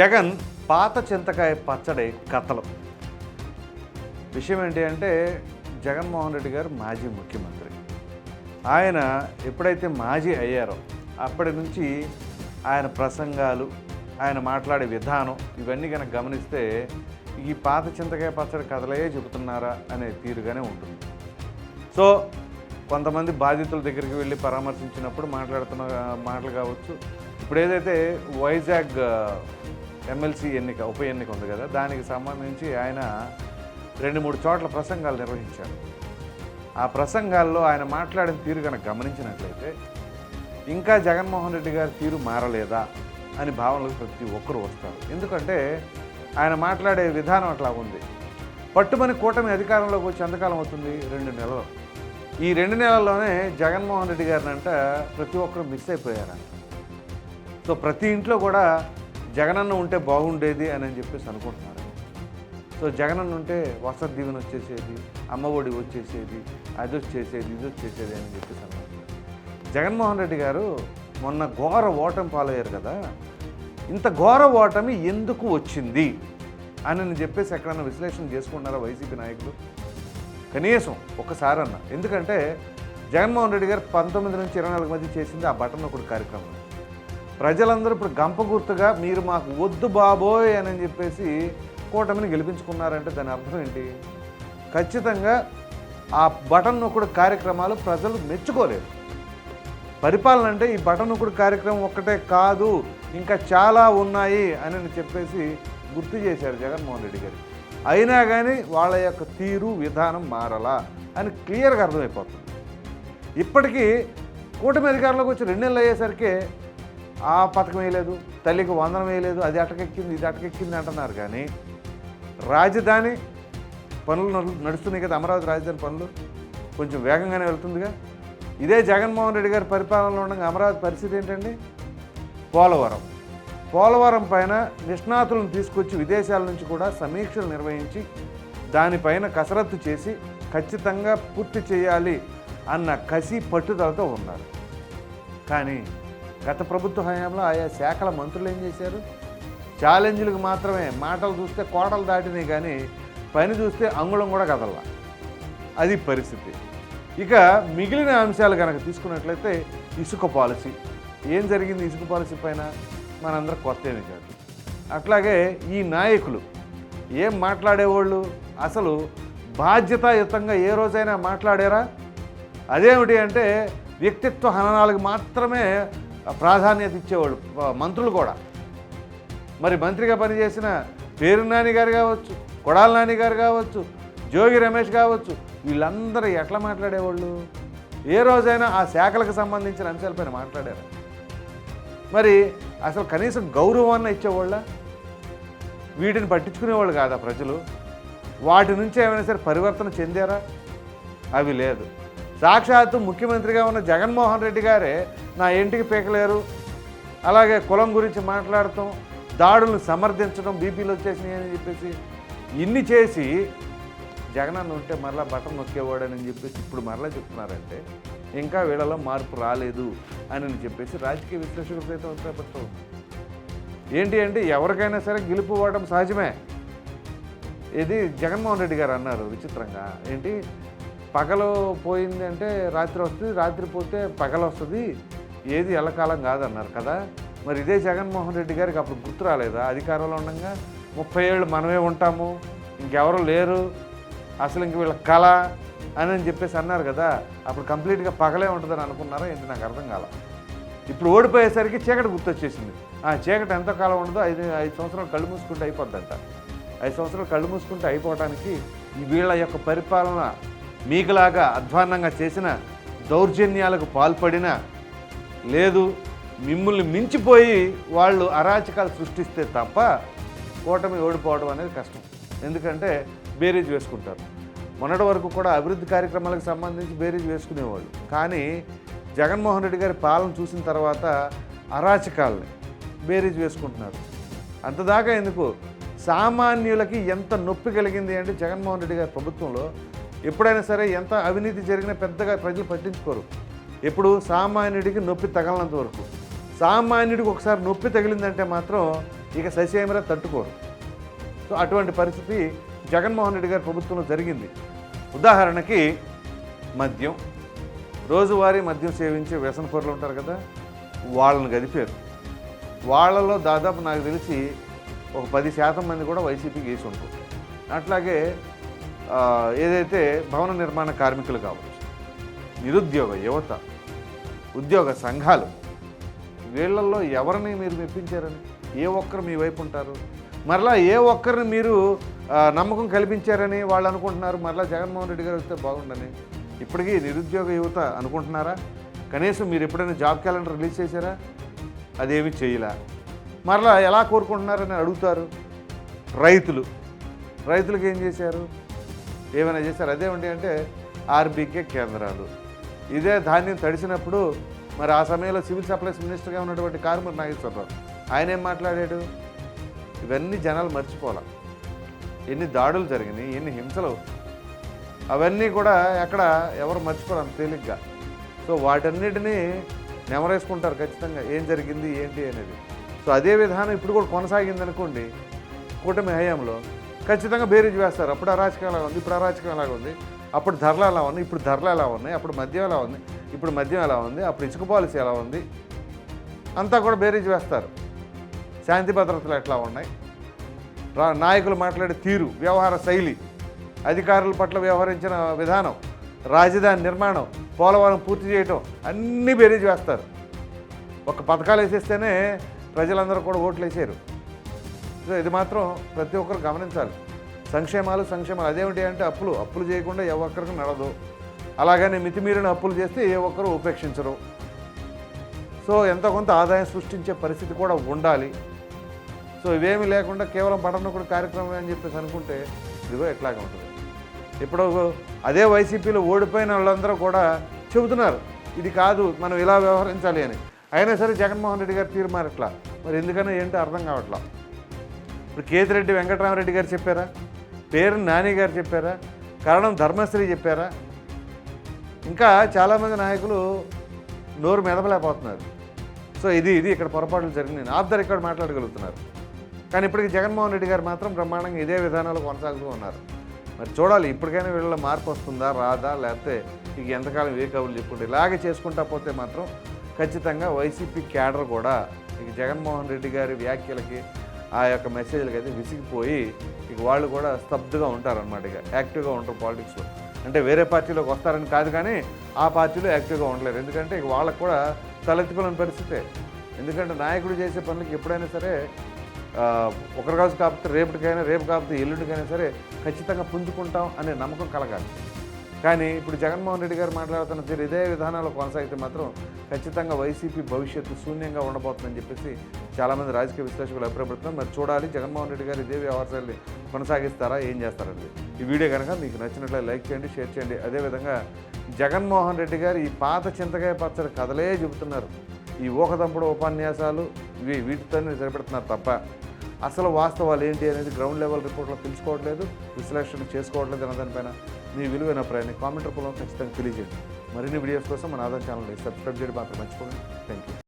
జగన్ పాత చింతకాయ పచ్చడి కథలు. విషయం ఏంటి అంటే జగన్మోహన్ రెడ్డి గారు మాజీ ముఖ్యమంత్రి. ఆయన ఎప్పుడైతే మాజీ అయ్యారో అప్పటి నుంచి ఆయన ప్రసంగాలు ఆయన మాట్లాడే విధానం ఇవన్నీ కనుక గమనిస్తే ఈ పాత చింతకాయ పచ్చడి కథలే చెబుతున్నారా అనే తీరుగానే ఉంటుంది. సో కొంతమంది బాధితుల దగ్గరికి వెళ్ళి పరామర్శించినప్పుడు మాట్లాడుతున్న మాటలు కావచ్చు. ఇప్పుడు ఏదైతే వైజాగ్ ఎమ్మెల్సీ ఎన్నిక ఉప ఎన్నిక ఉంది కదా దానికి సంబంధించి ఆయన రెండు మూడు చోట్ల ప్రసంగాలు నిర్వహించారు. ఆ ప్రసంగాల్లో ఆయన మాట్లాడిన తీరు కనుక గమనించినట్లయితే ఇంకా జగన్మోహన్ రెడ్డి గారి తీరు మారలేదా అని భావనలకు ప్రతి ఒక్కరూ వస్తారు. ఎందుకంటే ఆయన మాట్లాడే విధానం అట్లా ఉంది. పట్టుమని కూటమి అధికారంలోకి వచ్చి ఎంతకాలం అవుతుంది? రెండు నెలలు. ఈ రెండు నెలల్లోనే జగన్మోహన్ రెడ్డి గారిని అంట ప్రతి ఒక్కరు మిస్ అయిపోయారంట. సో ప్రతి ఇంట్లో కూడా జగనన్న ఉంటే బాగుండేది అని అని చెప్పేసి అనుకుంటున్నారు. సో జగనన్న ఉంటే వసతి దీవెన వచ్చేసేది అమ్మఒడి వచ్చేసేది అది వచ్చేసేది ఇది వచ్చేసేది అని చెప్పేసి అనుకుంటున్నారు. జగన్మోహన్ రెడ్డి గారు మొన్న ఘోర ఓటమి పాలయ్యారు కదా ఇంత ఘోర ఓటమి ఎందుకు వచ్చింది అని నేను చెప్పేసి ఎక్కడన్నా విశ్లేషణ చేసుకుంటున్నారా వైసీపీ నాయకులు? కనీసం ఒక్కసారి అన్న. ఎందుకంటే జగన్మోహన్ రెడ్డి గారు పంతొమ్మిది నుంచి ఇరవై నాలుగు మధ్య చేసింది ఆ బటన్ ఒకటి కార్యక్రమం. ప్రజలందరూ ఇప్పుడు గంప గుర్తుగా మీరు మాకు వద్దు బాబోయ్ అని చెప్పేసి కూటమిని గెలిపించుకున్నారంటే దాని అర్థం ఏంటి? ఖచ్చితంగా ఆ బటన్ నొక్కుడు కార్యక్రమాలు ప్రజలు మెచ్చుకోలేదు. పరిపాలన అంటే ఈ బటన్ నొక్కుడు కార్యక్రమం ఒక్కటే కాదు ఇంకా చాలా ఉన్నాయి అని చెప్పేసి గుర్తు చేశారు జగన్మోహన్ రెడ్డి గారు. అయినా కానీ వాళ్ళ యొక్క తీరు విధానం మారలా అని క్లియర్గా అర్థమైపోతుంది. ఇప్పటికీ కూటమి అధికారంలోకి వచ్చి రెండు నెలలు అయ్యేసరికి ఆ పథకం వేయలేదు తల్లికి వందనం వేయలేదు అది అటకెక్కింది ఇది అటకెక్కింది అంటున్నారు కానీ రాజధాని పనులు నడుస్తున్నాయి కదా అమరావతి రాజధాని పనులు. కొంచెం వేగంగానే వెళ్తుందిగా. ఇదే జగన్మోహన్ రెడ్డి గారి పరిపాలనలో ఉండగా అమరావతి పరిస్థితి ఏంటండి? పోలవరం. పోలవరం పైన నిష్ణాతులను తీసుకొచ్చి విదేశాల నుంచి కూడా సమీక్షలు నిర్వహించి దానిపైన కసరత్తు చేసి ఖచ్చితంగా పూర్తి చేయాలి అన్న కసి పట్టుదలతో ఉన్నారు. కానీ గత ప్రభుత్వ హయాంలో ఆయా శాఖల మంత్రులు ఏం చేశారు? ఛాలెంజ్లకు మాత్రమే మాటలు చూస్తే కోటలు దాటినాయి కానీ పని చూస్తే అంగుళం కూడా కదల్లా అది పరిస్థితి. ఇక మిగిలిన అంశాలు కనుక తీసుకున్నట్లయితే ఇసుక పాలసీ. ఏం జరిగింది ఇసుక పాలసీ పైన? మనందరం కొత్త ఏమి కాదు. అట్లాగే ఈ నాయకులు ఏం మాట్లాడేవాళ్ళు? అసలు బాధ్యతాయుతంగా ఏ రోజైనా మాట్లాడారా? అదేమిటి అంటే వ్యక్తిత్వ హననాలకు మాత్రమే ప్రాధాన్యత ఇచ్చేవాళ్ళు మంత్రులు కూడా. మరి మంత్రిగా పనిచేసిన పేరు నాని గారు కావచ్చు కొడాల నాని గారు కావచ్చు జోగి రమేష్ కావచ్చు వీళ్ళందరూ ఎట్లా మాట్లాడేవాళ్ళు? ఏ రోజైనా ఆ శాఖలకు సంబంధించిన అంశాలపైన మాట్లాడారు. మరి అసలు కనీసం గౌరవాన్ని ఇచ్చేవాళ్ళ? వీటిని పట్టించుకునేవాళ్ళు కాదా ప్రజలు? వాటి నుంచి ఏమైనా సరే పరివర్తన చెందారా? అవి లేదు. సాక్షాత్తు ముఖ్యమంత్రిగా ఉన్న జగన్మోహన్ రెడ్డి గారే నా ఇంటికి పీకలేరు. అలాగే కులం గురించి మాట్లాడటం దాడులను సమర్థించడం బీపీలు వచ్చేసినాయి అని చెప్పేసి ఇన్ని చేసి జగనన్న ఉంటే మరలా బటన్ నొక్కేవాడని చెప్పేసి ఇప్పుడు మరలా చెప్తున్నారంటే ఇంకా వీళ్ళలో మార్పు రాలేదు అని చెప్పేసి రాజకీయ విశ్లేషకులు సైతం అభిప్రాయపడుతూ ఏంటి అంటే ఎవరికైనా సరే గెలుపు పోవడం సహజమే. ఇది జగన్మోహన్ రెడ్డి గారు అన్నారు విచిత్రంగా. ఏంటి? పగలు పోయింది అంటే రాత్రి వస్తుంది రాత్రి పోతే పగలు వస్తుంది. ఏది ఎల్లకాలం కాదన్నారు కదా. మరి ఇదే జగన్మోహన్ రెడ్డి గారికి అప్పుడు గుర్తు రాలేదా? అధికారంలో ఉండగా ముప్పై ఏళ్ళు మనమే ఉంటాము ఇంకెవరు లేరు అసలు ఇంక వీళ్ళ కళ అని అని చెప్పేసి అన్నారు కదా. అప్పుడు కంప్లీట్గా పగలే ఉంటుందని అనుకున్నారా ఏంటి? నాకు అర్థం కాల. ఇప్పుడు ఓడిపోయేసరికి చీకటి గుర్తొచ్చేసింది. ఆ చీకటి ఎంత కాలం ఉండదో ఐదు ఐదు సంవత్సరాలు కళ్ళు మూసుకుంటే అయిపోద్దంట. ఐదు సంవత్సరాలు కళ్ళు మూసుకుంటే అయిపోవడానికి వీళ్ళ యొక్క పరిపాలన మీకులాగా అధ్వాన్నంగా చేసిన దౌర్జన్యాలకు పాల్పడిన లేదు మిమ్మల్ని మించిపోయి వాళ్ళు అరాచకాలు సృష్టిస్తే తప్ప కూటమి ఓడిపోవడం అనేది కష్టం. ఎందుకంటే బేరీజ్ వేసుకుంటారు. మొన్నటి వరకు కూడా అభివృద్ధి కార్యక్రమాలకు సంబంధించి బేరీజ్ వేసుకునేవాళ్ళు. కానీ జగన్మోహన్ రెడ్డి గారి పాలన చూసిన తర్వాత అరాచకాలని బేరీజ్ వేసుకుంటున్నారు. అంతదాకా ఎందుకు? సామాన్యులకి ఎంత నొప్పి కలిగింది అంటే జగన్మోహన్ రెడ్డి గారి ప్రభుత్వంలో ఎప్పుడైనా సరే ఎంత అవినీతి జరిగినా పెద్దగా ప్రజలు పట్టించుకోరు. ఎప్పుడు సామాన్యుడికి నొప్పి తగలనంత వరకు. సామాన్యుడికి ఒకసారి నొప్పి తగిలిందంటే మాత్రం ఇక ససేమిరా తట్టుకోరు. సో అటువంటి పరిస్థితి జగన్మోహన్ రెడ్డి గారి ప్రభుత్వంలో జరిగింది. ఉదాహరణకి మద్యం. రోజువారీ మద్యం సేవించే వ్యసనపరులు ఉంటారు కదా వాళ్ళని గదిపారు. వాళ్ళలో దాదాపు నాకు తెలిసి ఒక పది శాతం మంది కూడా వైసీపీకి వేసి ఉంటారు. అట్లాగే ఏదైతే భవన నిర్మాణ కార్మికులు కావచ్చు నిరుద్యోగ యువత ఉద్యోగ సంఘాలు వీళ్ళల్లో ఎవరిని మీరు మెప్పించారని? ఏ ఒక్కరు మీ వైపు ఉంటారు? మరలా ఏ ఒక్కరిని మీరు నమ్మకం కల్పించారని వాళ్ళు అనుకుంటున్నారు? మరలా జగన్మోహన్ రెడ్డి గారు వస్తే బాగుండని? ఇప్పటికీ నిరుద్యోగ యువత అనుకుంటున్నారా? కనీసం మీరు ఎప్పుడైనా జాబ్ క్యాలెండర్ రిలీజ్ చేశారా? అదేమి చేయలే. మరలా ఎలా కోరుకుంటున్నారని అడుగుతారు రైతులు. రైతులకు ఏం చేశారు? ఏమైనా చేశారు? అదేమిటి అంటే ఆర్బీకే కేంద్రాలు. ఇదే ధాన్యం తడిసినప్పుడు మరి ఆ సమయంలో సివిల్ సప్లైస్ మినిస్టర్గా ఉన్నటువంటి కారుమూరి నాగేశ్వరరావు ఆయన ఏం మాట్లాడాడు? ఇవన్నీ జనాలు మర్చిపోవాలి. ఎన్ని దాడులు జరిగినాయి ఎన్ని హింసలు. అవన్నీ కూడా ఎక్కడ ఎవరు మర్చిపోరు అంత తేలిగ్గా. సో వాటన్నిటినీ నెమరేసుకుంటారు ఖచ్చితంగా. ఏం జరిగింది ఏంటి అనేది. సో అదే విధానం ఇప్పుడు కూడా కొనసాగింది అనుకోండి కూటమి హయాంలో ఖచ్చితంగా బేరీజ్ వేస్తారు. అప్పుడు అరాచకం ఎలా ఉంది ఇప్పుడు అరాచకం ఎలా ఉంది. అప్పుడు ధరలు ఎలా ఉన్నాయి ఇప్పుడు ధరలు ఎలా ఉన్నాయి అప్పుడు మద్యం ఎలా ఉంది ఇప్పుడు మద్యం ఎలా ఉంది అప్పుడు ఇసుక పాలసీ ఎలా ఉంది అంతా కూడా బేరీజ్ వేస్తారు. శాంతి భద్రతలు ఎట్లా ఉన్నాయి? రా- నాయకులు మాట్లాడే తీరు వ్యవహార శైలి అధికారుల పట్ల వ్యవహరించిన విధానం రాజధాని నిర్మాణం పోలవరం పూర్తి చేయటం అన్నీ బేరీజ్ వేస్తారు. ఒక పథకాలు వేసేస్తేనే ప్రజలందరూ కూడా ఓట్లు వేసారు సో ఇది మాత్రం ప్రతి ఒక్కరు గమనించాలి. సంక్షేమాలు సంక్షేమాలు. అదేమిటి అంటే అప్పులు. అప్పులు చేయకుండా ఏ ఒక్కరికి నడదు. అలాగనే మితిమీరిన అప్పులు చేస్తే ఏ ఒక్కరు ఉపేక్షించరు. సో ఎంతో కొంత ఆదాయం సృష్టించే పరిస్థితి కూడా ఉండాలి. సో ఇవేమీ లేకుండా కేవలం పడనొకటి కార్యక్రమం అని చెప్పేసి అనుకుంటే ఇదిగో ఎట్లాగా ఉంటుంది. ఇప్పుడు అదే వైసీపీలో ఓడిపోయిన వాళ్ళందరూ కూడా చెబుతున్నారు. ఇది కాదు మనం ఇలా వ్యవహరించాలి అని. అయినా సరే జగన్మోహన్ రెడ్డి గారు తీరు మారట్లా? మరి ఎందుకనో ఏంటో అర్థం కావట్లా? ఇప్పుడు కేతిరెడ్డి వెంకటరామరెడ్డి గారు చెప్పారా? పేరు నాని గారు చెప్పారా? కారణం ధర్మశ్రీ చెప్పారా? ఇంకా చాలామంది నాయకులు నోరు మెదపలేకపోతున్నారు. సో ఇది ఇది ఇక్కడ పొరపాట్లు జరిగినాయి. ఆఫ్ ద రికార్డ్ మాట్లాడగలుగుతున్నారు. కానీ ఇప్పటికి జగన్మోహన్ రెడ్డి గారు మాత్రం బ్రహ్మాండంగా ఇదే విధానాలు కొనసాగుతూ ఉన్నారు. మరి చూడాలి ఇప్పటికైనా వీళ్ళ మార్పు వస్తుందా రాదా లేకపోతే ఇక ఎంతకాలం ఏ కబుర్లు చెప్పుకుంటే ఇలాగే చేసుకుంటా పోతే మాత్రం ఖచ్చితంగా వైసీపీ క్యాడర్ కూడా ఇక జగన్మోహన్ రెడ్డి గారి వ్యాఖ్యలకి ఆ యొక్క మెసేజ్లకి అయితే విసిగిపోయి ఇక వాళ్ళు కూడా స్తబ్దుగా ఉంటారన్నమాట ఇక. యాక్టివ్గా ఉంటారు పాలిటిక్స్లో అంటే వేరే పార్టీలోకి వస్తారని కాదు కానీ ఆ పార్టీలో యాక్టివ్గా ఉండలేరు. ఎందుకంటే ఇక వాళ్ళకు కూడా తలెత్తుకోలేని పరిస్థితే. ఎందుకంటే నాయకుడు చేసే పనులకి ఎప్పుడైనా సరే ఒకరి రోజు కాకపోతే రేపటికైనా రేపు కాకపోతే ఎల్లుండికైనా సరే ఖచ్చితంగా పుంజుకుంటాం అనే నమ్మకం కలగాలి. కానీ ఇప్పుడు జగన్మోహన్ రెడ్డి గారు మాట్లాడుతున్న తీరు ఇదే విధానాలు కొనసాగితే మాత్రం ఖచ్చితంగా వైసీపీ భవిష్యత్తు శూన్యంగా ఉండబోతుందని చెప్పేసి చాలామంది రాజకీయ విశ్లేషకులు అభిప్రాయపడుతున్నారు. మరి చూడాలి జగన్మోహన్ రెడ్డి గారు ఇదే వ్యవహారాన్ని కొనసాగిస్తారా ఏం చేస్తారండి ఈ వీడియో కనుక మీకు నచ్చినట్లయితే లైక్ చేయండి షేర్ చేయండి. అదేవిధంగా జగన్మోహన్ రెడ్డి గారు ఈ పాత చింతకాయ పచ్చడి కథలే చెబుతున్నారు. ఈ ఊకదంపుడు ఉపన్యాసాలు ఇవి వీటితోనే సరిపెడుతున్నారు తప్ప అసలు వాస్తవాలు ఏంటి అనేది గ్రౌండ్ లెవెల్ రిపోర్ట్లో తెలుసుకోవట్లేదు విశ్లేషణ చేసుకోవట్లేదు అన్న దానిపైన మీ విలువైన ప్రయాణి కామెంట్ రూపంలో ఖచ్చితంగా తెలియజేయండి. మరిన్ని వీడియోస్ కోసం మన ఆదాయం ఛానల్ని సబ్స్క్రైబ్ చేయడం మాత్రం మర్చిపోండి థ్యాంక్ యూ